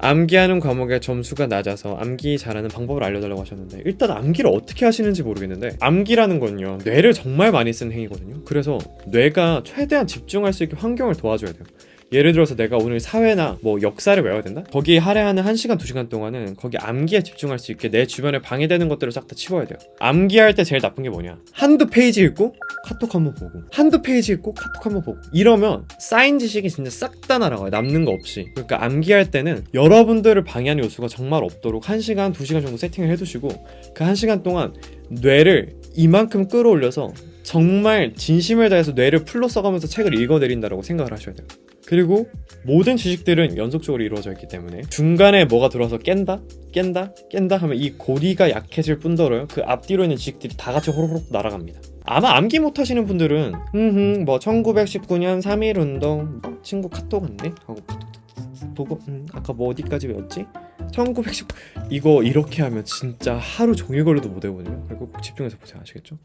암기하는 과목의 점수가 낮아서 암기 잘하는 방법을 알려달라고 하셨는데 일단 암기를 어떻게 하시는지 모르겠는데 암기라는 건요 뇌를 정말 많이 쓰는 행위거든요. 그래서 뇌가 최대한 집중할 수 있게 환경을 도와줘야 돼요 예를 들어서 내가 오늘 사회나 뭐 역사를 외워야 된다? 거기에 할애하는 1시간, 2시간 동안은 거기 암기에 집중할 수 있게 내 주변에 방해되는 것들을 싹 다 치워야 돼요. 암기할 때 제일 나쁜 게 뭐냐? 한두 페이지 읽고 카톡 한번 보고 한두 페이지 읽고 카톡 한번 보고 이러면 쌓인 지식이 진짜 싹 다 날아가요. 남는 거 없이. 그러니까 암기할 때는 여러분들을 방해하는 요소가 정말 없도록 1시간, 2시간 정도 세팅을 해두시고 그 1시간 동안 뇌를 이만큼 끌어올려서 정말 진심을 다해서 뇌를 풀로 써가면서 책을 읽어내린다라고 생각을 하셔야 돼요. 그리고 모든 지식들은 연속적으로 이루어져 있기 때문에 중간에 뭐가 들어와서 깬다, 깬다, 깬다 하면 이 고리가 약해질 뿐더러요. 그 앞뒤로 있는 지식들이 다 같이 호로록 날아갑니다. 아마 암기 못 하시는 분들은 흠흠 뭐 1919년 3.1 운동 친구 카톡 왔네 하고 보고 음, 아까 뭐 어디까지 외웠지? 1919 이거 이렇게 하면 진짜 하루 종일 걸려도 못 외우거든요. 그리고 꼭 집중해서 보세요. 아시겠죠?